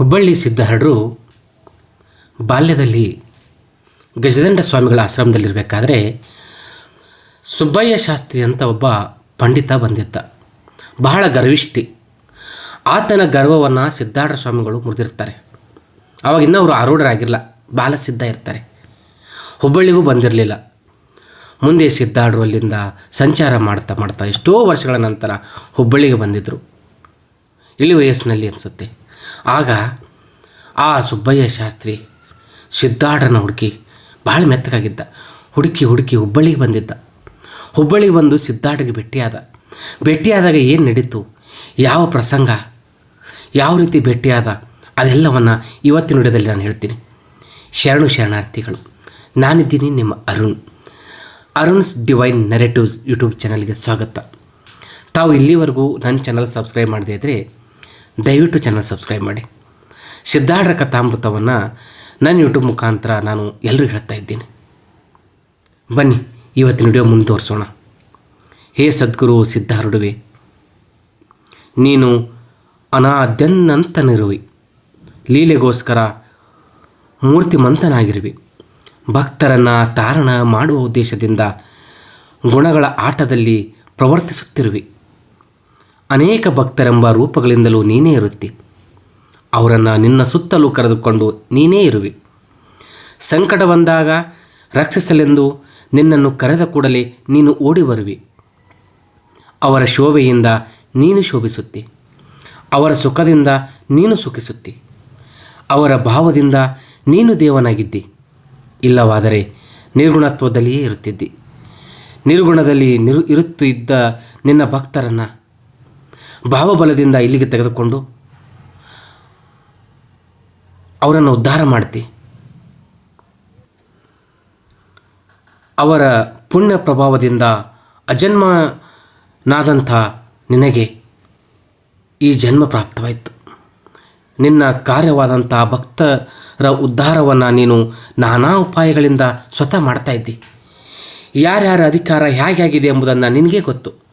ಹುಬ್ಬಳ್ಳಿ ಸಿದ್ಧಹರಡರು ಬಾಲ್ಯದಲ್ಲಿ ಗಜದಂಡ ಸ್ವಾಮಿಗಳ ಆಶ್ರಮದಲ್ಲಿರಬೇಕಾದ್ರೆ ಸುಬ್ಬಯ್ಯ ಶಾಸ್ತ್ರಿ ಅಂತ ಒಬ್ಬ ಪಂಡಿತ ಬಂದಿದ್ದ. ಬಹಳ ಗರ್ವಿಷ್ಠಿ. ಆತನ ಗರ್ವವನ್ನು ಸಿದ್ಧಾರ್ಥ ಸ್ವಾಮಿಗಳು ಮುರಿದಿರ್ತಾರೆ. ಆವಾಗ ಇನ್ನೂ ಅವರು ಆರೂಢರಾಗಿಲ್ಲ ಬಾಲ ಸಿದ್ಧ ಇರ್ತಾರೆ. ಹುಬ್ಬಳ್ಳಿಗೂ ಬಂದಿರಲಿಲ್ಲ. ಮುಂದೆ ಸಿದ್ಧಾರ್ಢರು ಅಲ್ಲಿಂದ ಸಂಚಾರ ಮಾಡ್ತಾ ಮಾಡ್ತಾ ಎಷ್ಟೋ ವರ್ಷಗಳ ನಂತರ ಹುಬ್ಬಳ್ಳಿಗೆ ಬಂದಿದ್ದರು ಇಳಿ ವಯಸ್ಸಿನಲ್ಲಿ ಅನಿಸುತ್ತೆ. ಆಗ ಆ ಸುಬ್ಬಯ್ಯ ಶಾಸ್ತ್ರಿ ಸಿದ್ಧಾರ್ಢನ ಹುಡುಕಿ ಭಾಳ ಮೆತ್ತಗಾಗಿದ್ದ. ಹುಡುಕಿ ಹುಡುಕಿ ಹುಬ್ಬಳ್ಳಿಗೆ ಬಂದಿದ್ದ. ಹುಬ್ಬಳ್ಳಿಗೆ ಬಂದು ಸಿದ್ಧಾಟಿಗೆ ಭೇಟಿಯಾದ. ಭೇಟಿಯಾದಾಗ ಏನು ನಡೀತು? ಯಾವ ಪ್ರಸಂಗ? ಯಾವ ರೀತಿ ಭೇಟಿಯಾದ? ಅದೆಲ್ಲವನ್ನು ಇವತ್ತಿನ ವಿಡಿಯೋದಲ್ಲಿ ನಾನು ಹೇಳ್ತೀನಿ. ಶರಣು ಶರಣಾರ್ಥಿಗಳು, ನಾನಿದ್ದೀನಿ ನಿಮ್ಮ Arun. Arun's divine narratives YouTube ಚಾನಲ್ಗೆ ಸ್ವಾಗತ. ತಾವು ಇಲ್ಲಿವರೆಗೂ ನನ್ನ ಚಾನಲ್ ಸಬ್ಸ್ಕ್ರೈಬ್ ಮಾಡದೇ ಇದ್ದರೆ ದಯವಿಟ್ಟು ಚಾನಲ್ ಸಬ್ಸ್ಕ್ರೈಬ್ ಮಾಡಿ. ಸಿದ್ಧಾರ್ಥ ಕಥಾಮೃತವನ್ನು ನನ್ನ ಯೂಟ್ಯೂಬ್ ಮುಖಾಂತರ ನಾನು ಎಲ್ಲರಿಗೂ ಹೇಳ್ತಾ ಇದ್ದೀನಿ. ಬನ್ನಿ, ಇವತ್ತಿನ ವಿಡಿಯೋ ಮುಂದುವರಿಸೋಣ. ಹೇ ಸದ್ಗುರು ಸಿದ್ಧಾರುಡುವೆ, ನೀನು ಅನಾದ್ಯನ್ನಂತನಿರುವಿ ಲೀಲೆಗೋಸ್ಕರ ಮೂರ್ತಿಮಂತನಾಗಿರುವಿ. ಭಕ್ತರನ್ನು ತಾರಣ ಮಾಡುವ ಉದ್ದೇಶದಿಂದ ಗುಣಗಳ ಆಟದಲ್ಲಿ ಪ್ರವರ್ತಿಸುತ್ತಿರುವಿ. ಅನೇಕ ಭಕ್ತರೆಂಬ ರೂಪಗಳಿಂದಲೂ ನೀನೇ ಇರುತ್ತಿ. ಅವರನ್ನು ನಿನ್ನ ಸುತ್ತಲೂ ಕರೆದುಕೊಂಡು ನೀನೇ ಇರುವಿ. ಸಂಕಟ ಬಂದಾಗ ರಕ್ಷಿಸಲೆಂದು ನಿನ್ನನ್ನು ಕರೆದ ಕೂಡಲೇ ನೀನು ಓಡಿ ಬರುವಿ ಅವರ ಶೋಭೆಯಿಂದ ನೀನು ಶೋಭಿಸುತ್ತಿ. ಅವರ ಸುಖದಿಂದ ನೀನು ಸುಖಿಸುತ್ತಿ. ಅವರ ಭಾವದಿಂದ ನೀನು ದೇವನಾಗಿದ್ದಿ. ಇಲ್ಲವಾದರೆ ನಿರ್ಗುಣತ್ವದಲ್ಲಿಯೇ ಇರುತ್ತಿದ್ದಿ. ನಿರ್ಗುಣದಲ್ಲಿ ನಿರು, ಇರುತ್ತಿದ್ದ ನಿನ್ನ ಭಕ್ತರನ್ನು ಭಾವಬಲದಿಂದ ಇಲ್ಲಿಗೆ ತೆಗೆದುಕೊಂಡು ಅವರನ್ನು ಉದ್ಧಾರ ಮಾಡ್ತಿ. ಅವರ ಪುಣ್ಯ ಪ್ರಭಾವದಿಂದ ಅಜನ್ಮನಾದಂಥ ನಿನಗೆ ಈ ಜನ್ಮ ಪ್ರಾಪ್ತವಾಯಿತು. ನಿನ್ನ ಕಾರ್ಯವಾದಂಥ ಭಕ್ತರ ಉದ್ಧಾರವನ್ನು ನೀನು ನಾನಾ ಉಪಾಯಗಳಿಂದ ಸ್ವತಃ ಮಾಡ್ತಾ ಇದ್ದಿ. ಯಾರ್ಯಾರ ಅಧಿಕಾರ ಹೇಗಾಗಿದೆ ಎಂಬುದನ್ನು ನಿನಗೇ ಗೊತ್ತು.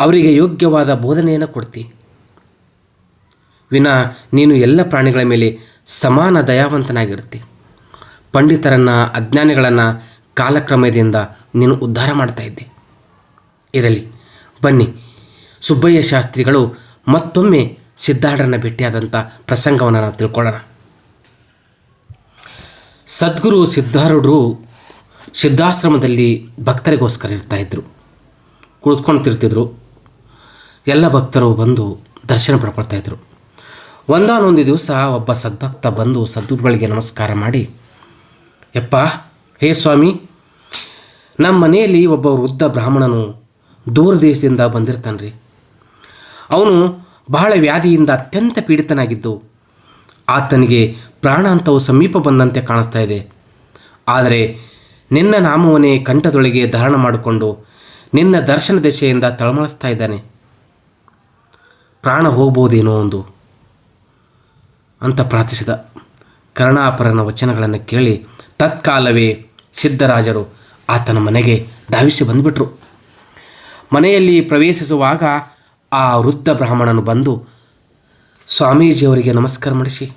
ಅವರಿಗೆ ಯೋಗ್ಯವಾದ ಬೋಧನೆಯನ್ನು ಕೊಡ್ತಿ. ವಿನ, ನೀನು ಎಲ್ಲ ಪ್ರಾಣಿಗಳ ಮೇಲೆ ಸಮಾನ ದಯಾವಂತನಾಗಿರ್ತಿ ಪಂಡಿತರನ್ನು, ಅಜ್ಞಾನಿಗಳನ್ನು ಕಾಲಕ್ರಮದಿಂದ ನೀನು ಉದ್ಧಾರ ಮಾಡ್ತಾ ಇದ್ದೆ. ಇರಲಿ, ಬನ್ನಿ. ಸುಬ್ಬಯ್ಯ ಶಾಸ್ತ್ರಿಗಳು ಮತ್ತೊಮ್ಮೆ ಸಿದ್ಧಾರ್ಡನ್ನು ಭೇಟಿಯಾದಂಥ ಪ್ರಸಂಗವನ್ನು ನಾವು ತಿಳ್ಕೊಳ್ಳೋಣ. ಸದ್ಗುರು ಸಿದ್ಧಾರೂಢರು ಸಿದ್ಧಾಶ್ರಮದಲ್ಲಿ ಭಕ್ತರಿಗೋಸ್ಕರ ಇರ್ತಾಯಿದ್ರು ಕುಳಿತುಕೊಳ್ತಿರ್ತಿದ್ರು ಎಲ್ಲ ಭಕ್ತರು ಬಂದು ದರ್ಶನ ಪಡ್ಕೊಳ್ತಾಯಿದ್ರು ಒಂದಾನೊಂದು ದಿವಸ ಒಬ್ಬ ಸದ್ಭಕ್ತ ಬಂದು ಸದ್ಗುರುಗಳಿಗೆ ನಮಸ್ಕಾರ ಮಾಡಿ, ಯಪ್ಪ, ಹೇ ಸ್ವಾಮಿ ನಮ್ಮ ಮನೆಯಲ್ಲಿ ಒಬ್ಬ ವೃದ್ಧ ಬ್ರಾಹ್ಮಣನು ದೂರ ದೇಶದಿಂದ ಬಂದಿರ್ತಾನೆ ಅವನು ಬಹಳ ವ್ಯಾಧಿಯಿಂದ ಅತ್ಯಂತ ಪೀಡಿತನಾಗಿದ್ದು, ಆತನಿಗೆ ಪ್ರಾಣಾಂತವು ಸಮೀಪ ಬಂದಂತೆ ಕಾಣಿಸ್ತಾ ಇದೆ. ಆದರೆ ನಿನ್ನ ನಾಮವನ್ನೇ ಕಂಠದೊಳಗೆ ಧಾರಣ ಮಾಡಿಕೊಂಡು ನಿನ್ನ ದರ್ಶನ ದಿಶೆಯಿಂದ ತಳಮಳಿಸ್ತಾ ಇದ್ದಾನೆ. ಪ್ರಾಣ ಹೋಗ್ಬೋದೇನೋ ಒಂದು ಅಂತ ಪ್ರಾರ್ಥಿಸಿದ ಕರ್ಣಾಪರನ ವಚನಗಳನ್ನು ಕೇಳಿ ತತ್ಕಾಲವೇ ಸಿದ್ಧರಾಜರು ಆತನ ಮನೆಗೆ ಧಾವಿಸಿ ಬಂದುಬಿಟ್ರು. ಮನೆಯಲ್ಲಿ ಪ್ರವೇಶಿಸುವಾಗ ಆ ವೃದ್ಧ ಬ್ರಾಹ್ಮಣನು ಬಂದು, ಸ್ವಾಮೀಜಿಯವರಿಗೆ ನಮಸ್ಕಾರ ಮಾಡಿಸಿ.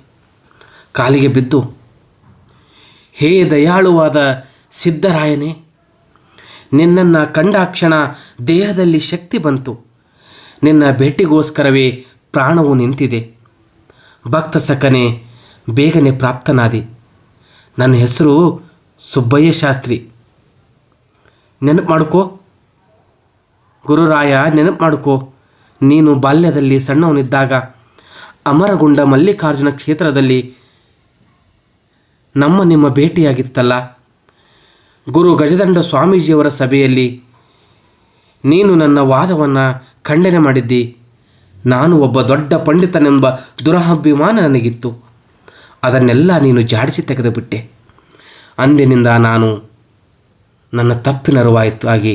ಕಾಲಿಗೆ ಬಿದ್ದು, ಹೇ ದಯಾಳುವಾದ ಸಿದ್ಧರಾಯನೇ, ನಿನ್ನನ್ನು ಕಂಡಾಕ್ಷಣ ದೇಹದಲ್ಲಿ ಶಕ್ತಿ ಬಂತು. ನಿನ್ನ ಭೇಟಿಗೋಸ್ಕರವೇ ಪ್ರಾಣವು ನಿಂತಿದೆ. ಭಕ್ತ ಸಖನೆ, ಬೇಗನೆ ಪ್ರಾಪ್ತನಾದಿ. ನನ್ನ ಹೆಸರು ಸುಬ್ಬಯ್ಯ ಶಾಸ್ತ್ರಿ. ನೆನಪು ಮಾಡ್ಕೋ. ಗುರುರಾಯ, ನೆನಪು ಮಾಡ್ಕೋ. ನೀನು ಬಾಲ್ಯದಲ್ಲಿ ಸಣ್ಣವನಿದ್ದಾಗ ಅಮರಗುಂಡ ಮಲ್ಲಿಕಾರ್ಜುನ ಕ್ಷೇತ್ರದಲ್ಲಿ ನಮ್ಮ ನಿಮ್ಮ ಭೇಟಿಯಾಗಿತ್ತಲ್ಲ. ಗುರು ಗಜದಂಡ ಸ್ವಾಮೀಜಿಯವರ ಸಭೆಯಲ್ಲಿ ನೀನು ನನ್ನ ವಾದವನ್ನು ಖಂಡನೆ ಮಾಡಿದ್ದಿ? ನಾನು ಒಬ್ಬ ದೊಡ್ಡ ಪಂಡಿತನೆಂಬ ದುರಹಭಿಮಾನ ನನಗಿತ್ತು. ಅದನ್ನೆಲ್ಲ ನೀನು ಜಾಡಿಸಿ ತೆಗೆದುಬಿಟ್ಟೆ. ಅಂದಿನಿಂದ ನಾನು ನನ್ನ ತಪ್ಪಿನ ಅರಿವಾಯಿತು. ಆಗಿ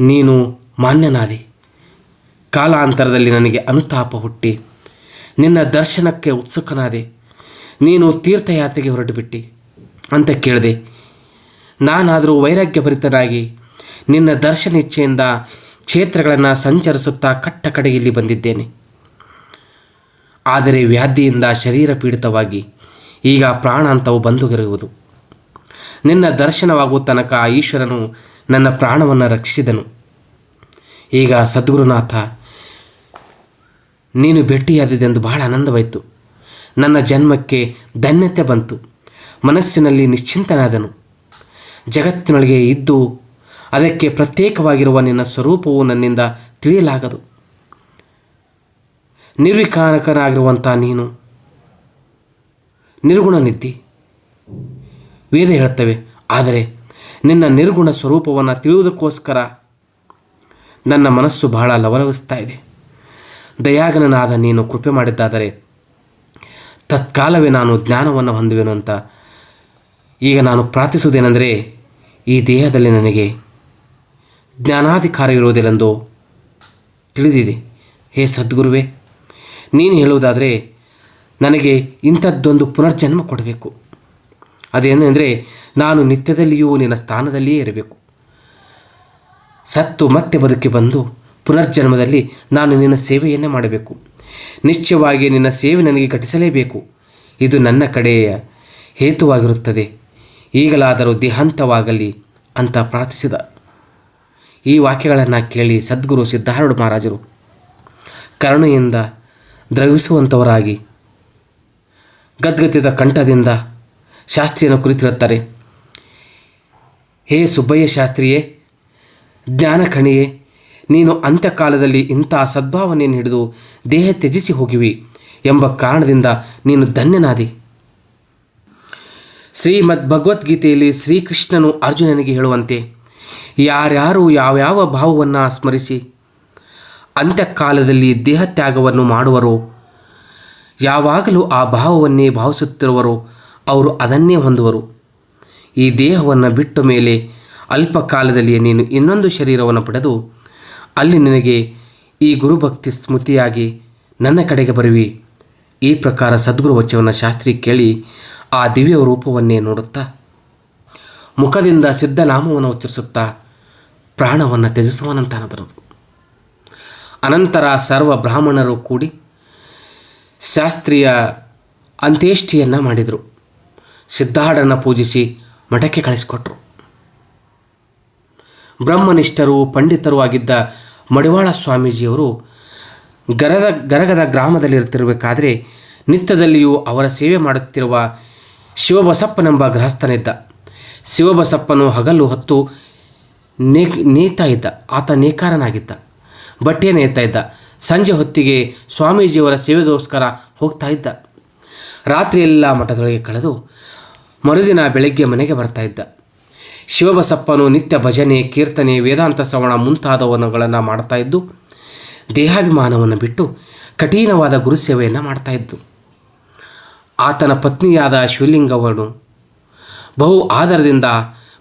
ನೀನು ಮಾನ್ಯನಾದಿ. ಕಾಲಾಂತರದಲ್ಲಿ ನನಗೆ ಅನುತಾಪ ಹುಟ್ಟಿ. ನಿನ್ನ ದರ್ಶನಕ್ಕೆ ಉತ್ಸುಕನಾದೆ. ನೀನು ತೀರ್ಥಯಾತ್ರೆಗೆ ಹೊರಟುಬಿಟ್ಟಿ ಅಂತ ಕೇಳಿದೆ. ನಾನಾದರೂ ವೈರಾಗ್ಯ ಭರಿತನಾಗಿ ನಿನ್ನ ದರ್ಶನ ಇಚ್ಛೆಯಿಂದ ಕ್ಷೇತ್ರಗಳನ್ನು ಸಂಚರಿಸುತ್ತಾ ಕಟ್ಟ ಕಡೆಯಲ್ಲಿ ಬಂದಿದ್ದೇನೆ. ಆದರೆ ವ್ಯಾಧಿಯಿಂದ ಶರೀರ ಪೀಡಿತವಾಗಿ ಈಗ ಪ್ರಾಣಾಂತವು ಬಂದುಗರುವುದು ನಿನ್ನ ದರ್ಶನವಾಗುವ ತನಕ ಈಶ್ವರನು ನನ್ನ ಪ್ರಾಣವನ್ನು ರಕ್ಷಿಸಿದನು. ಈಗ ಸದ್ಗುರುನಾಥ, ನೀನು ಭೇಟಿಯಾದಿದೆಂದು ಬಹಳ ಆನಂದವಾಯಿತು. ನನ್ನ ಜನ್ಮಕ್ಕೆ ಧನ್ಯತೆ ಬಂತು. ಮನಸ್ಸಿನಲ್ಲಿ ನಿಶ್ಚಿಂತನಾದನು. ಜಗತ್ತಿನೊಳಗೆ ಇದ್ದು ಅದಕ್ಕೆ ಪ್ರತ್ಯೇಕವಾಗಿರುವ ನಿನ್ನ ಸ್ವರೂಪವು ನನ್ನಿಂದ ತಿಳಿಯಲಾಗದು. ನಿರ್ವಿಕಾರಕನಾಗಿರುವಂಥ ನೀನು ನಿರ್ಗುಣ ನಿದ್ದಿ. ವೇದ ಹೇಳುತ್ತವೆ, ಆದರೆ ನಿನ್ನ ನಿರ್ಗುಣ ಸ್ವರೂಪವನ್ನು ತಿಳಿಯುವುದಕ್ಕೋಸ್ಕರ ನನ್ನ ಮನಸ್ಸು ಬಹಳ ಲವಲವಿಸ್ತಾ ಇದೆ. ದಯಾಗನನಾದ ನೀನು ಕೃಪೆ ಮಾಡಿದ್ದಾದರೆ ತತ್ಕಾಲವೇ ನಾನು ಜ್ಞಾನವನ್ನು ಹೊಂದುವೆನು ಅಂತ ಈಗ ನಾನು ಪ್ರಾರ್ಥಿಸುವುದೇನೆಂದರೆ ಈ ದೇಹದಲ್ಲಿ ನನಗೆ ಜ್ಞಾನಾಧಿಕಾರ ಇರುವುದಿಲ್ಲೆಂದು ತಿಳಿದಿದೆ. ಹೇ ಸದ್ಗುರುವೆ, ನೀನು ಹೇಳುವುದಾದರೆ ನನಗೆ ಇಂಥದ್ದೊಂದು ಪುನರ್ಜನ್ಮ ಕೊಡಬೇಕು. ಅದೇನೆಂದರೆ ನಾನು ನಿತ್ಯದಲ್ಲಿಯೂ ನಿನ್ನ ಸ್ಥಾನದಲ್ಲಿಯೇ ಇರಬೇಕು. ಸತ್ತು ಮತ್ತೆ ಬದುಕಿ ಬಂದು ಪುನರ್ಜನ್ಮದಲ್ಲಿ ನಾನು ನಿನ್ನ ಸೇವೆಯನ್ನೇ ಮಾಡಬೇಕು. ನಿಶ್ಚಯವಾಗಿ ನಿನ್ನ ಸೇವೆ ನನಗೆ ಘಟಿಸಲೇಬೇಕು. ಇದು ನನ್ನ ಕಡೆಯ ಹೇತುವಾಗಿರುತ್ತದೆ. ಈಗಲಾದರೂ ದೇಹಾಂತವಾಗಲಿ ಅಂತ ಪ್ರಾರ್ಥಿಸಿದ. ಈ ವಾಕ್ಯಗಳನ್ನು ಕೇಳಿ ಸದ್ಗುರು ಸಿದ್ಧಾರೂಢ ಮಹಾರಾಜರು ಕರುಣೆಯಿಂದ ದ್ರವಿಸುವಂಥವರಾಗಿ ಗದ್ಗತಿದ ಕಂಠದಿಂದ ಶಾಸ್ತ್ರಿಯನ್ನು ಕುರಿತಿರುತ್ತಾರೆ. ಹೇ ಸುಬ್ಬಯ್ಯ ಶಾಸ್ತ್ರಿಯೇ, ಜ್ಞಾನ ಕಣಿಯೇ, ನೀನು ಅಂತ್ಯಕಾಲದಲ್ಲಿ ಇಂಥ ಸದ್ಭಾವನೆಯನ್ನು ಹಿಡಿದು ದೇಹ ತ್ಯಜಿಸಿ ಹೋಗಿವಿ ಎಂಬ ಕಾರಣದಿಂದ ನೀನು ಧನ್ಯನಾದಿ. ಶ್ರೀಮದ್ ಭಗವದ್ಗೀತೆಯಲ್ಲಿ ಶ್ರೀಕೃಷ್ಣನು ಅರ್ಜುನನಿಗೆ ಹೇಳುವಂತೆ, ಯಾರ್ಯಾರು ಯಾವ್ಯಾವ ಭಾವವನ್ನು ಸ್ಮರಿಸಿ, ಅಂತ್ಯಕಾಲದಲ್ಲಿ ದೇಹತ್ಯಾಗವನ್ನು ಮಾಡುವರೋ, ಯಾವಾಗಲೂ ಆ ಭಾವವನ್ನೇ ಭಾವಿಸುತ್ತಿರುವರೋ, ಅವರು ಅದನ್ನೇ ಹೊಂದುವರು. ಈ ದೇಹವನ್ನು ಬಿಟ್ಟ ಮೇಲೆ ಅಲ್ಪ ಕಾಲದಲ್ಲಿಯೇ ನೀನು ಇನ್ನೊಂದು ಶರೀರವನ್ನು ಪಡೆದು, ಅಲ್ಲಿ ನಿನಗೆ ಈ ಗುರುಭಕ್ತಿ ಸ್ಮೃತಿಯಾಗಿ ನನ್ನ ಕಡೆಗೆ ಬರುವಿ. ಈ ಪ್ರಕಾರ ಸದ್ಗುರು ವಚನ ಶಾಸ್ತ್ರಿ ಕೇಳಿ ಆ ದಿವ್ಯ ರೂಪವನ್ನೇ ನೋಡುತ್ತಾ? ಮುಖದಿಂದ ಸಿದ್ಧನಾಮವನ್ನು ಉಚ್ಚರಿಸುತ್ತಾ ಪ್ರಾಣವನ್ನು ತ್ಯಜಿಸುವನಂತಾನದರದು. ಅನಂತರ ಸರ್ವ ಬ್ರಾಹ್ಮಣರು ಕೂಡಿ ಶಾಸ್ತ್ರೀಯ ಅಂತ್ಯೇಷ್ಟಿಯನ್ನು ಮಾಡಿದರು. ಸಿದ್ಧಾಢನ ಪೂಜಿಸಿ ಮಠಕ್ಕೆ ಕಳಿಸಿಕೊಟ್ರು. ಬ್ರಹ್ಮನಿಷ್ಠರು, ಪಂಡಿತರು ಆಗಿದ್ದ ಮಡಿವಾಳ ಸ್ವಾಮೀಜಿಯವರು ಗರದ ಗರಗದ ಗ್ರಾಮದಲ್ಲಿರ್ತಿರಬೇಕಾದರೆ ನಿತ್ಯದಲ್ಲಿಯೂ ಅವರ ಸೇವೆ ಮಾಡುತ್ತಿರುವ ಶಿವಬಸಪ್ಪನೆಂಬ ಗೃಹಸ್ಥನಿದ್ದ. ಶಿವಬಸಪ್ಪನು ಹಗಲು ಹೊತ್ತು ನೇ ನೇತಾ ಇದ್ದ. ಆತ ನೇಕಾರನಾಗಿದ್ದ. ಬಟ್ಟೆ ನೇಯ್ತಾ ಇದ್ದ. ಸಂಜೆ ಹೊತ್ತಿಗೆ ಸ್ವಾಮೀಜಿಯವರ ಸೇವೆಗೋಸ್ಕರ ಹೋಗ್ತಾ ಇದ್ದ. ರಾತ್ರಿಯೆಲ್ಲ ಮಠದೊಳಗೆ ಕಳೆದು ಮರುದಿನ ಬೆಳಗ್ಗೆ ಮನೆಗೆ ಬರ್ತಾ ಇದ್ದ. ಶಿವಬಸಪ್ಪನು ನಿತ್ಯ ಭಜನೆ, ಕೀರ್ತನೆ, ವೇದಾಂತ ಶ್ರವಣ ಮುಂತಾದವನುಗಳನ್ನು ಮಾಡ್ತಾ ಇದ್ದು, ದೇಹಾಭಿಮಾನವನ್ನು ಬಿಟ್ಟು ಕಠಿಣವಾದ ಗುರುಸೇವೆಯನ್ನು ಮಾಡ್ತಾ ಇದ್ದು. ಆತನ ಪತ್ನಿಯಾದ ಶಿವಲಿಂಗವನು ಬಹು ಆದರದಿಂದ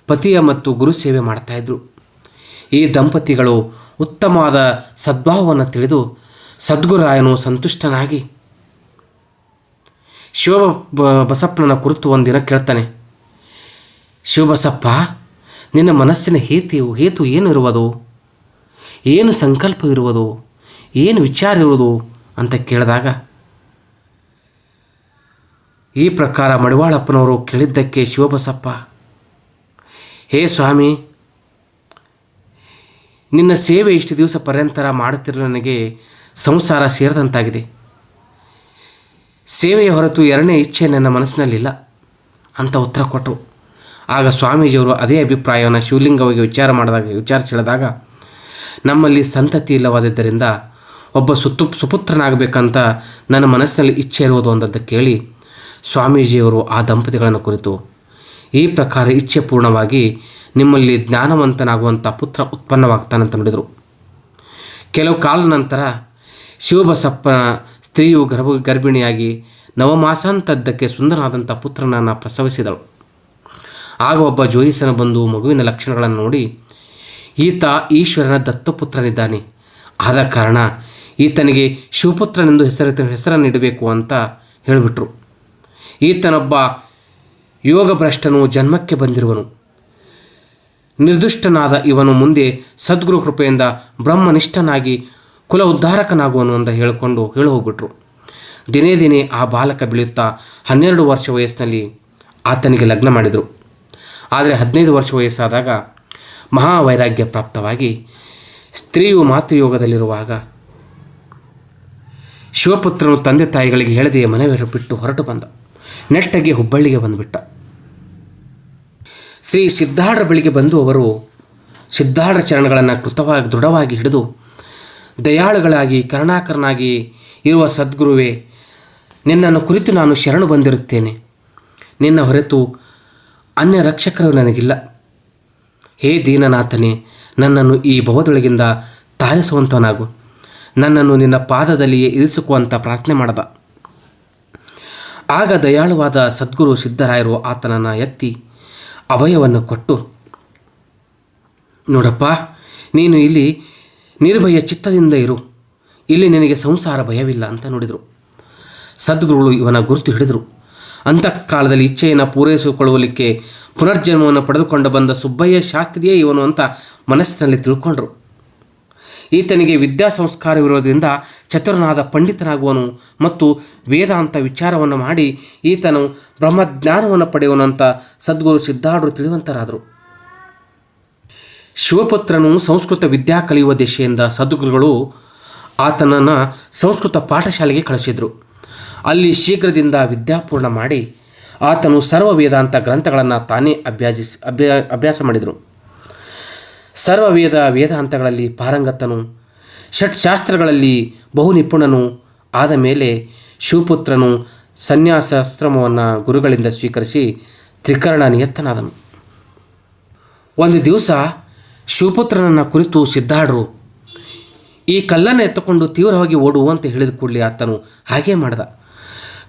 ಪತಿಯ ಮತ್ತು ಗುರು ಸೇವೆ ಮಾಡ್ತಾಯಿದ್ರು ಈ ದಂಪತಿಗಳು ಉತ್ತಮವಾದ ಸದ್ಭಾವವನ್ನು ತಿಳಿದು ಸದ್ಗುರಾಯನು ಸಂತುಷ್ಟನಾಗಿ ಶಿವ ಬಸಪ್ಪನ ಕುರಿತು ಒಂದಿನ ಕೇಳ್ತಾನೆ, ಶಿವಬಸಪ್ಪ, ನಿನ್ನ ಮನಸ್ಸಿನ ಹೇತು ಹೇತು ಏನು ಇರುವುದು? ಏನು ಸಂಕಲ್ಪ ಇರುವುದು? ಏನು ವಿಚಾರ ಇರುವುದು? ಅಂತ ಕೇಳಿದಾಗ ಈ ಪ್ರಕಾರ ಮಡಿವಾಳಪ್ಪನವರು ಕೇಳಿದ್ದಕ್ಕೆ ಶಿವಬಸಪ್ಪ, ಹೇ ಸ್ವಾಮಿ, ನಿನ್ನ ಸೇವೆ ಇಷ್ಟು ದಿವಸ ಪರ್ಯಂತರ ಮಾಡುತ್ತಿರಲು ನನಗೆ ಸಂಸಾರ ಸೇರಿದಂತಾಗಿದೆ. ಸೇವೆಯ ಹೊರತು ಎರಡನೇ ಇಚ್ಛೆ ನನ್ನ ಮನಸ್ಸಿನಲ್ಲಿಲ್ಲ ಅಂತ ಉತ್ತರ ಕೊಟ್ಟರು ಆಗ ಸ್ವಾಮೀಜಿಯವರು ಅದೇ ಅಭಿಪ್ರಾಯವನ್ನು ಶಿವಲಿಂಗವಾಗಿ ವಿಚಾರ ಮಾಡಿದಾಗ ವಿಚಾರಿಸಿ ಹೇಳಿದಾಗ ನಮ್ಮಲ್ಲಿ ಸಂತತಿ ಇಲ್ಲವಾದದ್ದರಿಂದ ಒಬ್ಬ ಸುತ್ತು ಸುಪುತ್ರನಾಗಬೇಕಂತ ನನ್ನ ಮನಸ್ಸಿನಲ್ಲಿ ಇಚ್ಛೆ ಇರುವುದು ಅಂದದ್ದು ಕೇಳಿ ಸ್ವಾಮೀಜಿಯವರು ಆ ದಂಪತಿಗಳನ್ನು ಕುರಿತು, ಈ ಪ್ರಕಾರ ಇಚ್ಛೆ ಪೂರ್ಣವಾಗಿ ನಿಮ್ಮಲ್ಲಿ ಜ್ಞಾನವಂತನಾಗುವಂಥ ಪುತ್ರ ಉತ್ಪನ್ನವಾಗ್ತಾನಂತ ನೋಡಿದರು. ಕೆಲವು ಕಾಲ ನಂತರ ಶಿವಬಸಪ್ಪನ ಸ್ತ್ರೀಯು ಗರ್ಭ, ಗರ್ಭಿಣಿಯಾಗಿ ನವಮಾಸಾಂತದ್ದಕ್ಕೆ ಸುಂದರನಾದಂಥ ಪುತ್ರನನ್ನು ಪ್ರಸವಿಸಿದಳು. ಆಗ ಒಬ್ಬ ಜೋಯಿಸನ ಬಂದು ಮಗುವಿನ ಲಕ್ಷಣಗಳನ್ನು ನೋಡಿ, ಈತ ಈಶ್ವರನ ದತ್ತಪುತ್ರನಿದ್ದಾನೆ. ಆದ ಕಾರಣ ಈತನಿಗೆ ಶಿವಪುತ್ರನೆಂದು ಹೆಸರು ಹೆಸರನ್ನು ಇಡಬೇಕು ಅಂತ ಹೇಳಿಬಿಟ್ರು. ಈತನೊಬ್ಬ ಯೋಗಭ್ರಷ್ಟನು ಜನ್ಮಕ್ಕೆ ಬಂದಿರುವನು. ನಿರ್ದುಷ್ಟನಾದ ಇವನು ಮುಂದೆ ಸದ್ಗುರು ಕೃಪೆಯಿಂದ ಬ್ರಹ್ಮನಿಷ್ಠನಾಗಿ ಕುಲ ಉದ್ಧಾರಕನಾಗುವನು ಅಂತ ಹೇಳಿಕೊಂಡು ಹೇಳಿ ಹೋಗ್ಬಿಟ್ರು ದಿನೇ ದಿನೇ ಆ ಬಾಲಕ ಬೆಳೆಯುತ್ತಾ ಹನ್ನೆರಡು ವರ್ಷ ವಯಸ್ಸಿನಲ್ಲಿ ಆತನಿಗೆ ಲಗ್ನ ಮಾಡಿದರು. ಆದರೆ ಹದಿನೈದು ವರ್ಷ ವಯಸ್ಸಾದಾಗ ಮಹಾವೈರಾಗ್ಯ ಪ್ರಾಪ್ತವಾಗಿ ಸ್ತ್ರೀಯು ಮಾತೃಯೋಗದಲ್ಲಿರುವಾಗ ಶಿವಪುತ್ರನು ತಂದೆ ತಾಯಿಗಳಿಗೆ ಹೇಳದೆಯೇ ಮನೆ ಬಿಟ್ಟು ಹೊರಟು ಬಂದ. ನೆಟ್ಟಗೆ ಹುಬ್ಬಳ್ಳಿಗೆ ಬಂದುಬಿಟ್ಟ. ಶ್ರೀ ಸಿದ್ಧಾಢ್ರ ಬಳಿಗೆ ಬಂದು ಅವರು ಸಿದ್ಧಾಢ್ರ ಚರಣಗಳನ್ನು ಕೃತವಾಗಿ ದೃಢವಾಗಿ ಹಿಡಿದು ದಯಾಳುಗಳಾಗಿ ಕರುಣಾಕರನಾಗಿ ಇರುವ ಸದ್ಗುರುವೇ, ನಿನ್ನನ್ನು ಕುರಿತು ನಾನು ಶರಣು ಬಂದಿರುತ್ತೇನೆ. ನಿನ್ನ ಹೊರತು ಅನ್ಯ ರಕ್ಷಕರು ನನಗಿಲ್ಲ. ಹೇ ದೀನನಾಥನೇ, ನನ್ನನ್ನು ಈ ಭವದೊಳಗಿಂದ ತಾರಿಸುವಂಥವನಾಗು ನನ್ನನ್ನು ನಿನ್ನ ಪಾದದಲ್ಲಿಯೇ ಇರಿಸುಕುವಂತ ಪ್ರಾರ್ಥನೆ ಮಾಡದ. ಆಗ ದಯಾಳುವಾದ ಸದ್ಗುರು ಸಿದ್ಧರಾಯರು ಆತನನ್ನು ಎತ್ತಿ ಅಭಯವನ್ನು ಕೊಟ್ಟು, ನೋಡಪ್ಪ, ನೀನು ಇಲ್ಲಿ ನಿರ್ಭಯ ಚಿತ್ತದಿಂದ ಇರು. ಇಲ್ಲಿ ನಿನಗೆ ಸಂಸಾರ ಭಯವಿಲ್ಲ ಅಂತ ನೋಡಿದರು. ಸದ್ಗುರುಗಳು ಇವನ ಗುರುತು ಹಿಡಿದರು. ಅಂತಃಕಾಲದಲ್ಲಿ ಇಚ್ಛೆಯನ್ನು ಪೂರೈಸಿಕೊಳ್ಳುವಲಿಕ್ಕೆ ಪುನರ್ಜನ್ಮವನ್ನು ಪಡೆದುಕೊಂಡು ಬಂದ ಸುಬ್ಬಯ್ಯ ಶಾಸ್ತ್ರಿಯೇ ಇವನು ಅಂತ ಮನಸ್ಸಿನಲ್ಲಿ ತಿಳ್ಕೊಂಡ್ರು. ಈತನಿಗೆ ವಿದ್ಯಾ ಸಂಸ್ಕಾರವಿರೋದ್ರಿಂದ ಚತುರನಾದ ಪಂಡಿತನಾಗುವನು ಮತ್ತು ವೇದಾಂತ ವಿಚಾರವನ್ನು ಮಾಡಿ ಈತನು ಬ್ರಹ್ಮಜ್ಞಾನವನ್ನು ಪಡೆಯುವನಂತ ಸದ್ಗುರು ಸಿದ್ಧಾಢರು ತಿಳಿವಂತರಾದರು. ಶಿವಪುತ್ರನು ಸಂಸ್ಕೃತ ವಿದ್ಯಾ ಕಲಿಯುವ ದಿಶೆಯಿಂದ ಸದ್ಗುರುಗಳು ಆತನನ್ನು ಸಂಸ್ಕೃತ ಪಾಠಶಾಲೆಗೆ ಕಳಿಸಿದರು. ಅಲ್ಲಿ ಶೀಘ್ರದಿಂದ ವಿದ್ಯಾಪೂರ್ಣ ಮಾಡಿ ಆತನು ಸರ್ವ ವೇದಾಂತ ಗ್ರಂಥಗಳನ್ನು ತಾನೇ ಅಭ್ಯಾಸಿಸಿ ಅಭ್ಯಾ ಅಭ್ಯಾಸ ಮಾಡಿದರು. ಸರ್ವ ವೇದ ವೇದಾಂತಗಳಲ್ಲಿ ಪಾರಂಗತನು ಷಟ್ಶಾಸ್ತ್ರಗಳಲ್ಲಿ ಬಹು ನಿಪುಣನು ಆದ ಮೇಲೆ ಶಿವಪುತ್ರನು ಸನ್ಯಾಸಾಶ್ರಮವನ್ನು ಗುರುಗಳಿಂದ ಸ್ವೀಕರಿಸಿ ತ್ರಿಕರಣ ನಿಯತ್ತನಾದನು ಒಂದು ದಿವಸ ಶಿವಪುತ್ರನನ್ನು ಕುರಿತು ಸಿದ್ಧಾಡ್ರು ಈ ಕಲ್ಲನ್ನು ಎತ್ತುಕೊಂಡು ತೀವ್ರವಾಗಿ ಓಡು ಅಂತ ಹೇಳಿದ ಕೂಡಲಿ ಆತನು ಹಾಗೇ ಮಾಡಿದ.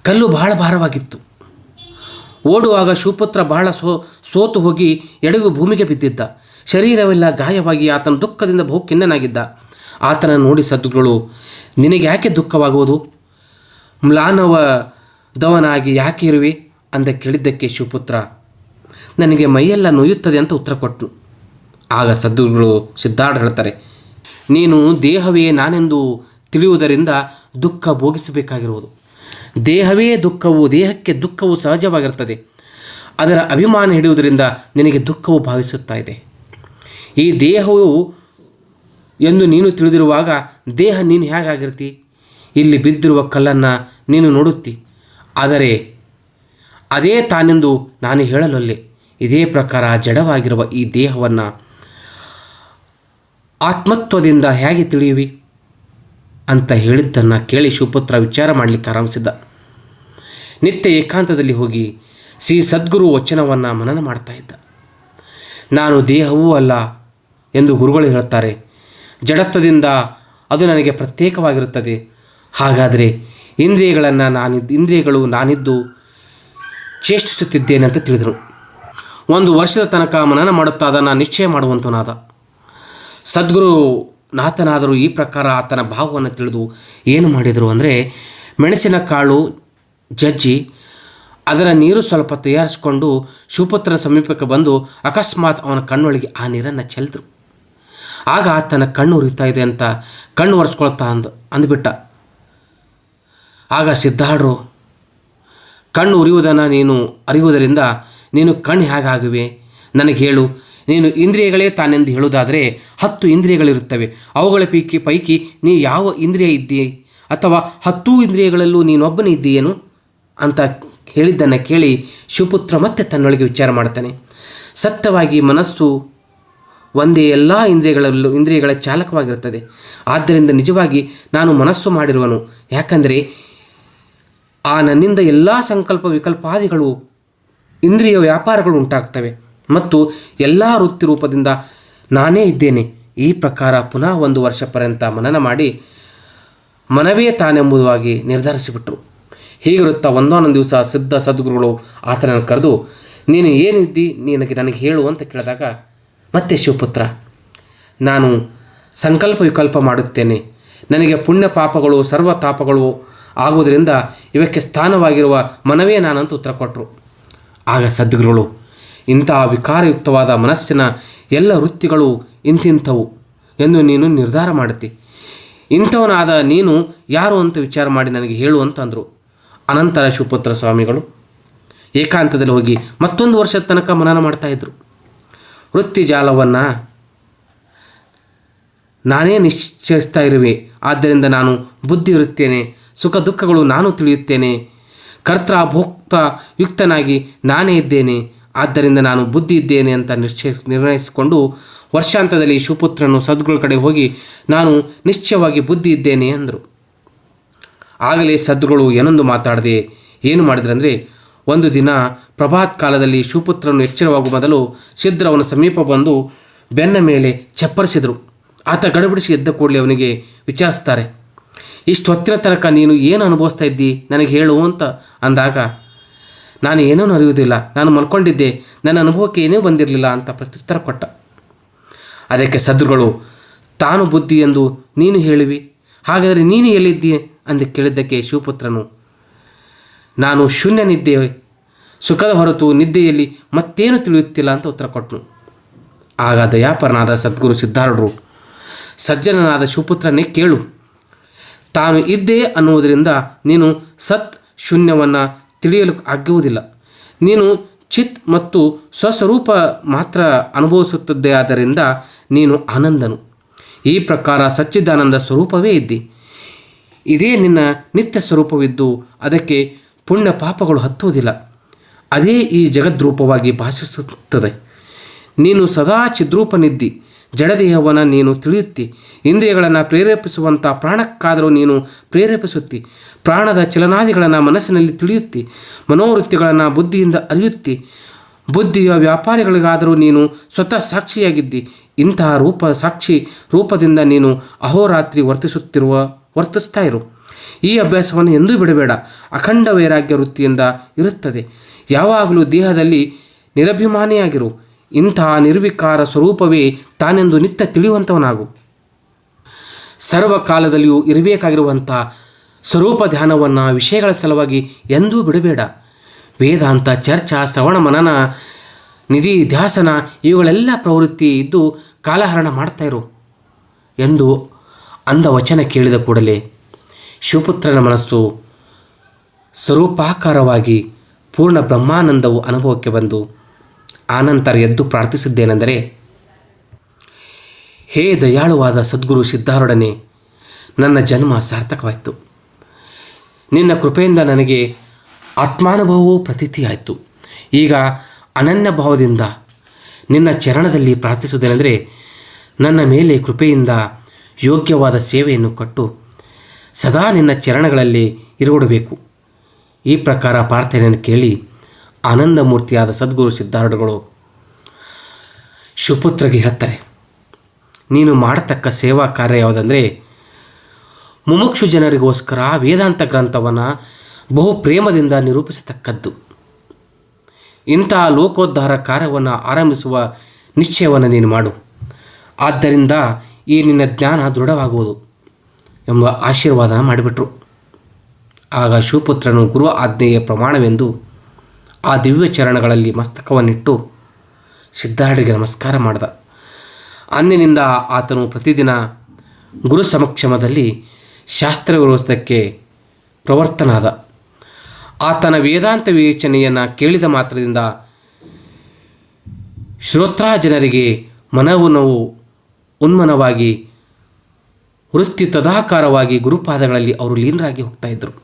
ಕಲ್ಲು ಬಹಳ ಭಾರವಾಗಿತ್ತು. ಓಡುವಾಗ ಶಿವಪುತ್ರ ಬಹಳ ಸೋ, ಸೋತು ಹೋಗಿ ಎಡಗು ಭೂಮಿಗೆ ಬಿದ್ದಿದ್ದ. ಶರೀರವೆಲ್ಲ ಗಾಯವಾಗಿ ಆತನ ದುಃಖದಿಂದ ಬಹು ಖಿನ್ನನಾಗಿದ್ದ ಆತನ ನೋಡಿ ಸದ್ಗುಗಳು ನಿನಗೆ ಯಾಕೆ ದುಃಖವಾಗುವುದು? ಮ್ಲಾನವದವನಾಗಿ ಯಾಕೆ ಇರುವೆ? ಅಂದ ಕೇಳಿದ್ದಕ್ಕೆ ಶಿವಪುತ್ರ, ನನಗೆ ಮೈಯೆಲ್ಲ ನೋಯುತ್ತದೆ ಅಂತ ಉತ್ತರ ಕೊಟ್ಟನು ಆಗ ಸದ್ಗುರುಗಳು ಸಿದ್ಧಾರ್ಥ ಹೇಳ್ತಾರೆ, ನೀನು ದೇಹವೇ ನಾನೆಂದು ತಿಳಿಯುವುದರಿಂದ ದುಃಖ ಭೋಗಿಸಬೇಕಾಗಿರುವುದು. ದೇಹವೇ ದುಃಖವು, ದೇಹಕ್ಕೆ ದುಃಖವು ಸಹಜವಾಗಿರ್ತದೆ ಅದರ ಅಭಿಮಾನ ಹಿಡಿಯುವುದರಿಂದ ನಿನಗೆ ದುಃಖವು ಭಾವಿಸುತ್ತಾ ಇದೆ. ಈ ದೇಹವು ಎಂದು ನೀನು ತಿಳಿದಿರುವಾಗ ದೇಹ ನೀನು ಹೇಗಾಗಿರ್ತಿ? ಇಲ್ಲಿ ಬಿದ್ದಿರುವ ಕಲ್ಲನ್ನು ನೀನು ನೋಡುತ್ತಿ. ಆದರೆ ಅದೇ ತಾನೆಂದು ನಾನು ಹೇಳಲೊಲ್ಲೆ. ಇದೇ ಪ್ರಕಾರ ಜಡವಾಗಿರುವ ಈ ದೇಹವನ್ನು ಆತ್ಮತ್ವದಿಂದ ಹೇಗೆ ತಿಳಿಯುವಿ? ಅಂತ ಹೇಳಿದ್ದನ್ನು ಕೇಳಿ ಶಿವಪುತ್ರ ವಿಚಾರ ಮಾಡಲಿಕ್ಕೆ ಆರಂಭಿಸಿದ್ದ. ನಿತ್ಯ ಏಕಾಂತದಲ್ಲಿ ಹೋಗಿ ಶ್ರೀ ಸದ್ಗುರು ವಚನವನ್ನು ಮನನ ಮಾಡ್ತಾ ಇದ್ದ. ನಾನು ದೇಹವೂ ಅಲ್ಲ ಎಂದು ಗುರುಗಳು ಹೇಳುತ್ತಾರೆ. ಜಡತ್ವದಿಂದ ಅದು ನನಗೆ ಪ್ರತ್ಯೇಕವಾಗಿರುತ್ತದೆ. ಹಾಗಾದರೆ ಇಂದ್ರಿಯಗಳನ್ನು ನಾನಿದ್ದು ಇಂದ್ರಿಯಗಳು ನಾನಿದ್ದು ಚೇಷ್ಟಿಸುತ್ತಿದ್ದೇನೆ ಅಂತ ತಿಳಿದನು. ಒಂದು ವರ್ಷದ ತನಕ ಮನನ ಮಾಡುತ್ತಾ ಅದನ್ನು ನಿಶ್ಚಯ ಮಾಡುವಂತನಾದ ಸದ್ಗುರು ನಾಥನಾದರೂ ಈ ಪ್ರಕಾರ ಆತನ ಭಾವವನ್ನು ತಿಳಿದು ಏನು ಮಾಡಿದರು ಅಂದರೆ ಮೆಣಸಿನ ಕಾಳು ಜಜ್ಜಿ ಅದರ ನೀರು ಸ್ವಲ್ಪ ತಯಾರಿಸಿಕೊಂಡು ಶಿವಪುತ್ರನ ಸಮೀಪಕ್ಕೆ ಬಂದು ಅಕಸ್ಮಾತ್ ಅವನ ಕಣ್ಣೊಳಗೆ ಆ ನೀರನ್ನು ಚೆಲ್ಲಿದ್ರು ಆಗ ಆತನ ಕಣ್ಣು ಉರಿತಾ ಇದೆ ಅಂತ ಕಣ್ಣು ಒರೆಸ್ಕೊಳ್ತಾ ಅಂದ ಅಂದ್ಬಿಟ್ಟ. ಆಗ ಸಿದ್ಧಾರ್ಡ್ರು ಕಣ್ಣು ಉರಿಯುವುದನ್ನು ನೀನು ಅರಿಯುವುದರಿಂದ ನೀನು ಕಣ್ಣು ಹೇಗಾಗಿವೆ? ನನಗೆ ಹೇಳು, ನೀನು ಇಂದ್ರಿಯಗಳೇ ತಾನೆಂದು ಹೇಳುವುದಾದರೆ ಹತ್ತು ಇಂದ್ರಿಯಗಳಿರುತ್ತವೆ. ಅವುಗಳ ಪೈಕಿ ಪೈಕಿ ನೀ ಯಾವ ಇಂದ್ರಿಯ ಇದ್ದೀ ಅಥವಾ ಹತ್ತು ಇಂದ್ರಿಯಗಳಲ್ಲೂ ನೀನೊಬ್ಬನೇ ಇದ್ದೀಯೇನು? ಅಂತ ಹೇಳಿದ್ದನ್ನು ಕೇಳಿ ಶಿವಪುತ್ರ ಮತ್ತೆ ತನ್ನೊಳಗೆ ವಿಚಾರ ಮಾಡ್ತಾನೆ. ಸತ್ಯವಾಗಿ ಮನಸ್ಸು ಒಂದೇ ಎಲ್ಲ ಇಂದ್ರಿಯಗಳಲ್ಲೂ ಇಂದ್ರಿಯಗಳ ಚಾಲಕವಾಗಿರುತ್ತದೆ. ಆದ್ದರಿಂದ ನಿಜವಾಗಿ ನಾನು ಮನಸ್ಸು ಮಾಡಿರುವನು. ಯಾಕಂದರೆ ಆ ನನ್ನಿಂದ ಎಲ್ಲ ಸಂಕಲ್ಪ ವಿಕಲ್ಪಾದಿಗಳು ಇಂದ್ರಿಯ ವ್ಯಾಪಾರಗಳು ಉಂಟಾಗ್ತವೆ. ಮತ್ತು ಎಲ್ಲ ವೃತ್ತಿ ರೂಪದಿಂದ ನಾನೇ ಇದ್ದೇನೆ. ಈ ಪ್ರಕಾರ ಪುನಃ ಒಂದು ವರ್ಷ ಪರ್ಯಂತ ಮನನ ಮಾಡಿ ಮನವೇ ತಾನೆಂಬುದಾಗಿ ನಿರ್ಧರಿಸಿಬಿಟ್ರು. ಹೀಗಿರುತ್ತಾ ಒಂದೊಂದು ದಿವಸ ಸಿದ್ಧ ಸದ್ಗುರುಗಳು ಆತನನ್ನು ಕರೆದು, ನೀನು ಏನಿದ್ದಿ, ನಿನಗೆ ನನಗೆ ಹೇಳು ಅಂತ ಕೇಳಿದಾಗ ಮತ್ತೆ ಶಿವಪುತ್ರ, ನಾನು ಸಂಕಲ್ಪ ವಿಕಲ್ಪ ಮಾಡುತ್ತೇನೆ. ನನಗೆ ಪುಣ್ಯ ಪಾಪಗಳು, ಸರ್ವ ತಾಪಗಳು ಆಗುವುದರಿಂದ ಇವಕ್ಕೆ ಸ್ಥಾನವಾಗಿರುವ ಮನವೇ ನಾನಂತ ಉತ್ತರ ಕೊಟ್ಟರು ಆಗ ಸದ್ಗುರುಗಳು, ಇಂಥ ವಿಕಾರಯುಕ್ತವಾದ ಮನಸ್ಸಿನ ಎಲ್ಲ ವೃತ್ತಿಗಳು ಇಂತಿಂಥವು ಎಂದು ನೀನು ನಿರ್ಧಾರ ಮಾಡುತ್ತಿ. ಇಂಥವನಾದ ನೀನು ಯಾರು ಅಂತ ವಿಚಾರ ಮಾಡಿ ನನಗೆ ಹೇಳು ಅಂತಂದರು ಅನಂತರ ಶಿವಪುತ್ರ ಸ್ವಾಮಿಗಳು ಏಕಾಂತದಲ್ಲಿ ಹೋಗಿ ಮತ್ತೊಂದು ವರ್ಷದ ತನಕ ಮನನ ಮಾಡ್ತಾಯಿದ್ರು ವೃತ್ತಿ ಜಾಲವನ್ನು ನಾನೇ ನಿಶ್ಚಯಿಸ್ತಾ ಇರುವೆ. ಆದ್ದರಿಂದ ನಾನು ಬುದ್ಧಿ ಇರುತ್ತೇನೆ, ಸುಖ ದುಃಖಗಳು ನಾನು ತಿಳಿಯುತ್ತೇನೆ. ಕರ್ತೃ ಭೋಕ್ತ ಯುಕ್ತನಾಗಿ ನಾನೇ ಇದ್ದೇನೆ. ಆದ್ದರಿಂದ ನಾನು ಬುದ್ಧಿ ಇದ್ದೇನೆ ಅಂತ ನಿಶ್ಚಯ ನಿರ್ಣಯಿಸಿಕೊಂಡು ವರ್ಷಾಂತದಲ್ಲಿ ಶಿವಪುತ್ರನು ಸದ್ಗುರುಗಳ ಕಡೆ ಹೋಗಿ, ನಾನು ನಿಶ್ಚಯವಾಗಿ ಬುದ್ಧಿ ಇದ್ದೇನೆ ಅಂದರು. ಆಗಲೇ ಸದ್ಗುರುಗಳು ಏನೊಂದು ಮಾತಾಡದೆ, ಏನು ಮಾಡಿದ್ರಂದರೆ ಒಂದು ದಿನ ಪ್ರಭಾತ್ ಕಾಲದಲ್ಲಿ ಶಿವಪುತ್ರನು ಎಚ್ಚರವಾಗುವ ಮೊದಲು ಸಿದ್ಧರು ಅವನ ಸಮೀಪ ಬಂದು ಬೆನ್ನ ಮೇಲೆ ಚಪ್ಪರಿಸಿದರು. ಆತ ಗಡಬಿಡಿಸಿ ಎದ್ದ ಕೂಡಲೇ ಅವನಿಗೆ ವಿಚಾರಿಸ್ತಾರೆ ಇಷ್ಟು ಹೊತ್ತಿನ ತನಕ ನೀನು ಏನು ಅನುಭವಿಸ್ತಾ ಇದ್ದಿ? ನನಗೆ ಹೇಳು ಅಂತ ಅಂದಾಗ, ನಾನು ಏನೂ ಅರಿಯುವುದಿಲ್ಲ. ನಾನು ಮಲ್ಕೊಂಡಿದ್ದೆ. ನನ್ನ ಅನುಭವಕ್ಕೆ ಏನೂ ಬಂದಿರಲಿಲ್ಲ ಅಂತ ಪ್ರತ್ಯುತ್ತರ ಕೊಟ್ಟ. ಅದಕ್ಕೆ ಸದ್ರುಗಳು ತಾನು ಬುದ್ಧಿ ಎಂದು ನೀನು ಹೇಳಿವಿ. ಹಾಗಾದರೆ ನೀನು ಎಲ್ಲಿದ್ದಿ? ಅಂದು ಕೇಳಿದ್ದಕ್ಕೆ ಶಿವಪುತ್ರನು ನಾನು ಶೂನ್ಯ ಶೂನ್ಯನಿದ್ದೆ. ಸುಖದ ಹೊರತು ನಿದ್ದೆಯಲ್ಲಿ ಮತ್ತೇನು ತಿಳಿಯುತ್ತಿಲ್ಲ ಅಂತ ಉತ್ತರ ಕೊಟ್ಟನು. ಆಗ ದಯಾಪರನಾದ ಸದ್ಗುರು ಸಿದ್ಧಾರೂಢರು, ಸಜ್ಜನನಾದ ಶಿವಪುತ್ರನೇ ಕೇಳು. ತಾನು ಇದ್ದೇ ಅನ್ನುವುದರಿಂದ ನೀನು ಸತ್ ಶೂನ್ಯವನ್ನು ತಿಳಿಯಲು ಆಗುವುದಿಲ್ಲ. ನೀನು ಚಿತ್ ಮತ್ತು ಸ್ವಸ್ವರೂಪ ಮಾತ್ರ ಅನುಭವಿಸುತ್ತದೆ ಆದ್ದರಿಂದ ನೀನು ಆನಂದನು. ಈ ಪ್ರಕಾರ ಸಚ್ಚಿದಾನಂದ ಸ್ವರೂಪವೇ ಇದ್ದಿ. ಇದೇ ನಿನ್ನ ನಿತ್ಯ ಸ್ವರೂಪವಿದ್ದು, ಅದಕ್ಕೆ ಪುಣ್ಯ ಪಾಪಗಳು ಹತ್ತುವುದಿಲ್ಲ. ಅದೇ ಈ ಜಗದ್ರೂಪವಾಗಿ ಭಾಷಿಸುತ್ತದೆ. ನೀನು ಸದಾ ಚಿದ್ರೂಪನಿದ್ದಿ. ಜಡದೇಹವನ್ನು ನೀನು ತಿಳಿಯುತ್ತಿ. ಇಂದ್ರಿಯಗಳನ್ನು ಪ್ರೇರೇಪಿಸುವಂಥ ಪ್ರಾಣಕ್ಕಾದರೂ ನೀನು ಪ್ರೇರೇಪಿಸುತ್ತಿ. ಪ್ರಾಣದ ಚಲನಾದಿಗಳನ್ನು ಮನಸ್ಸಿನಲ್ಲಿ ತಿಳಿಯುತ್ತಿ. ಮನೋವೃತ್ತಿಗಳನ್ನು ಬುದ್ಧಿಯಿಂದ ಅರಿಯುತ್ತಿ. ಬುದ್ಧಿಯ ವ್ಯಾಪಾರಿಗಳಿಗಾದರೂ ನೀನು ಸ್ವತಃ ಸಾಕ್ಷಿಯಾಗಿದ್ದಿ. ಇಂತಹ ರೂಪ ಸಾಕ್ಷಿ ರೂಪದಿಂದ ನೀನು ಅಹೋರಾತ್ರಿ ವರ್ತಿಸುತ್ತಿರುವ, ವರ್ತಿಸ್ತಾ ಇರು. ಈ ಅಭ್ಯಾಸವನ್ನು ಎಂದೂ ಬಿಡಬೇಡ. ಅಖಂಡ ವೈರಾಗ್ಯ ವೃತ್ತಿಯಿಂದ ಇರುತ್ತದೆ. ಯಾವಾಗಲೂ ದೇಹದಲ್ಲಿ ನಿರಭಿಮಾನಿಯಾಗಿರು. ಇಂಥ ನಿರ್ವಿಕಾರ ಸ್ವರೂಪವೇ ತಾನೆಂದು ನಿತ್ಯ ತಿಳಿಯುವಂಥವನಾಗು. ಸರ್ವಕಾಲದಲ್ಲಿಯೂ ಇರಬೇಕಾಗಿರುವಂಥ ಸ್ವರೂಪ ಧ್ಯಾನವನ್ನು ವಿಷಯಗಳ ಸಲುವಾಗಿ ಎಂದೂ ಬಿಡಬೇಡ. ವೇದಾಂತ, ಚರ್ಚಾ, ಶ್ರವಣ, ಮನನ, ನಿಧಿ, ಧ್ಯಾಸನ ಇವುಗಳೆಲ್ಲ ಪ್ರವೃತ್ತಿ ಇದ್ದು ಕಾಲಹರಣ ಮಾಡ್ತಾಯಿರು ಎಂದು ಅಂದ ವಚನ ಕೇಳಿದ ಕೂಡಲೇ ಶಿವಪುತ್ರನ ಮನಸ್ಸು ಸ್ವರೂಪಾಕಾರವಾಗಿ ಪೂರ್ಣ ಬ್ರಹ್ಮಾನಂದವು ಅನುಭವಕ್ಕೆ ಬಂದು ಆನಂತರ ಎದ್ದು ಪ್ರಾರ್ಥಿಸಿದ್ದೇನೆಂದರೆ, ಹೇ ದಯಾಳುವಾದ ಸದ್ಗುರು ಸಿದ್ಧಾರೊಡನೆ ನನ್ನ ಜನ್ಮ ಸಾರ್ಥಕವಾಯಿತು. ನಿನ್ನ ಕೃಪೆಯಿಂದ ನನಗೆ ಆತ್ಮಾನುಭವವೂ ಪ್ರತೀತಿಯಾಯಿತು. ಈಗ ಅನನ್ಯ ಭಾವದಿಂದ ನಿನ್ನ ಚರಣದಲ್ಲಿ ಪ್ರಾರ್ಥಿಸುವುದೇನೆಂದರೆ, ನನ್ನ ಮೇಲೆ ಕೃಪೆಯಿಂದ ಯೋಗ್ಯವಾದ ಸೇವೆಯನ್ನು ಕೊಟ್ಟು ಸದಾ ನಿನ್ನ ಚರಣಗಳಲ್ಲಿ ಇರುಗೊಡಬೇಕು ಈ ಪ್ರಕಾರ ಪ್ರಾರ್ಥನೆಯನ್ನು ಕೇಳಿ ಆನಂದಮೂರ್ತಿಯಾದ ಸದ್ಗುರು ಸಿದ್ಧಾರೂಢಗಳು ಶುಪುತ್ರಗೆ ಹೇಳ್ತಾರೆ ನೀನು ಮಾಡತಕ್ಕ ಸೇವಾ ಕಾರ್ಯ ಯಾವುದಂದರೆ ಮುಮುಕ್ಷು ಜನರಿಗೋಸ್ಕರ ವೇದಾಂತ ಗ್ರಂಥವನ್ನು ಬಹು ಪ್ರೇಮದಿಂದ ನಿರೂಪಿಸತಕ್ಕದ್ದು. ಇಂತಹ ಲೋಕೋದ್ಧಾರ ಕಾರ್ಯವನ್ನು ಆರಂಭಿಸುವ ನಿಶ್ಚಯವನ್ನು ನೀನು ಮಾಡು. ಆದ್ದರಿಂದ ಈ ನಿನ್ನ ಜ್ಞಾನ ದೃಢವಾಗುವುದು. ಎಂಬ ಆಶೀರ್ವಾದ ಮಾಡಿಬಿಟ್ರು. ಆಗ ಶಿವಪುತ್ರನು ಗುರು ಆಜ್ಞೆಯ ಪ್ರಮಾಣವೆಂದು ಆ ದಿವ್ಯ ಚರಣಗಳಲ್ಲಿ ಮಸ್ತಕವನ್ನಿಟ್ಟು ಸಿದ್ಧಾರ್ಥಿಗೆ ನಮಸ್ಕಾರ ಮಾಡಿದ. ಅಂದಿನಿಂದ ಆತನು ಪ್ರತಿದಿನ ಗುರು ಸಮಕ್ಷಮದಲ್ಲಿ ಶಾಸ್ತ್ರ ವಿರೋಧಕ್ಕೆ ಪ್ರವರ್ತನಾದ. ಆತನ ವೇದಾಂತ ವಿವೇಚನೆಯನ್ನು ಕೇಳಿದ ಮಾತ್ರದಿಂದ ಶ್ರೋತ್ರ ಜನರಿಗೆ ಮನವು ನೋವು ಉನ್ಮನವಾಗಿ ವೃತ್ತಿ ತದಾಕಾರವಾಗಿ ಗುರುಪಾದಗಳಲ್ಲಿ ಅವರು ಲೀನರಾಗಿ ಹೋಗ್ತಾ ಇದ್ದರು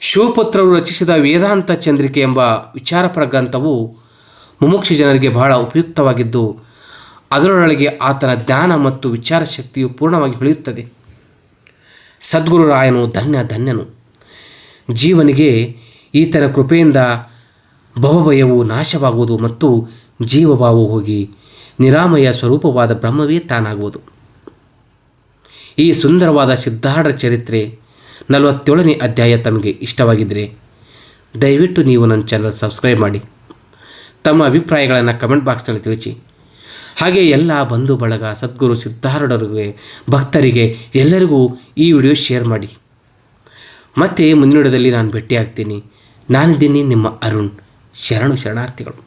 ಶಿವಪುತ್ರರು ರಚಿಸಿದ ವೇದಾಂತ ಚಂದ್ರಿಕೆ ಎಂಬ ವಿಚಾರ ಪ್ರಗ್ರಂಥವು ಮುಮುಕ್ಷಿ ಜನರಿಗೆ ಬಹಳ ಉಪಯುಕ್ತವಾಗಿದ್ದು, ಅದರೊಳಗೆ ಆತನ ಜ್ಞಾನ ಮತ್ತು ವಿಚಾರ ಶಕ್ತಿಯು ಪೂರ್ಣವಾಗಿ ಹೊಳೆಯುತ್ತದೆ ಸದ್ಗುರುರಾಯನು ಧನ್ಯ ಧನ್ಯನು. ಜೀವನಿಗೆ ಈತನ ಕೃಪೆಯಿಂದ ಭವಭಯವು ನಾಶವಾಗುವುದು ಮತ್ತು ಜೀವಭಾವವು ಹೋಗಿ ನಿರಾಮಯ ಸ್ವರೂಪವಾದ ಬ್ರಹ್ಮವೇ ತಾನಾಗುವುದು. ಈ ಸುಂದರವಾದ ಸಿದ್ಧಾರ್ಢ ಚರಿತ್ರೆ ನಲವತ್ತೇಳನೇ ಅಧ್ಯಾಯ ತಮಗೆ ಇಷ್ಟವಾಗಿದ್ದರೆ ದಯವಿಟ್ಟು ನೀವು ನನ್ನ ಚಾನಲ್ ಸಬ್ಸ್ಕ್ರೈಬ್ ಮಾಡಿ. ತಮ್ಮ ಅಭಿಪ್ರಾಯಗಳನ್ನು ಕಮೆಂಟ್ ಬಾಕ್ಸ್ನಲ್ಲಿ ತಿಳಿಸಿ. ಹಾಗೆ ಎಲ್ಲ ಬಂಧು ಬಳಗ, ಸದ್ಗುರು ಸಿದ್ಧಾರೂಢರಿಗೆ ಭಕ್ತರಿಗೆ ಎಲ್ಲರಿಗೂ ಈ ವಿಡಿಯೋ ಶೇರ್ ಮಾಡಿ. ಮತ್ತೆ ಮುಂದಿನ ನಾನು ಭೇಟಿಯಾಗ್ತೀನಿ. ನಾನಿದ್ದೀನಿ ನಿಮ್ಮ ಅರುಣ್. ಶರಣು ಶರಣಾರ್ಥಿಗಳು.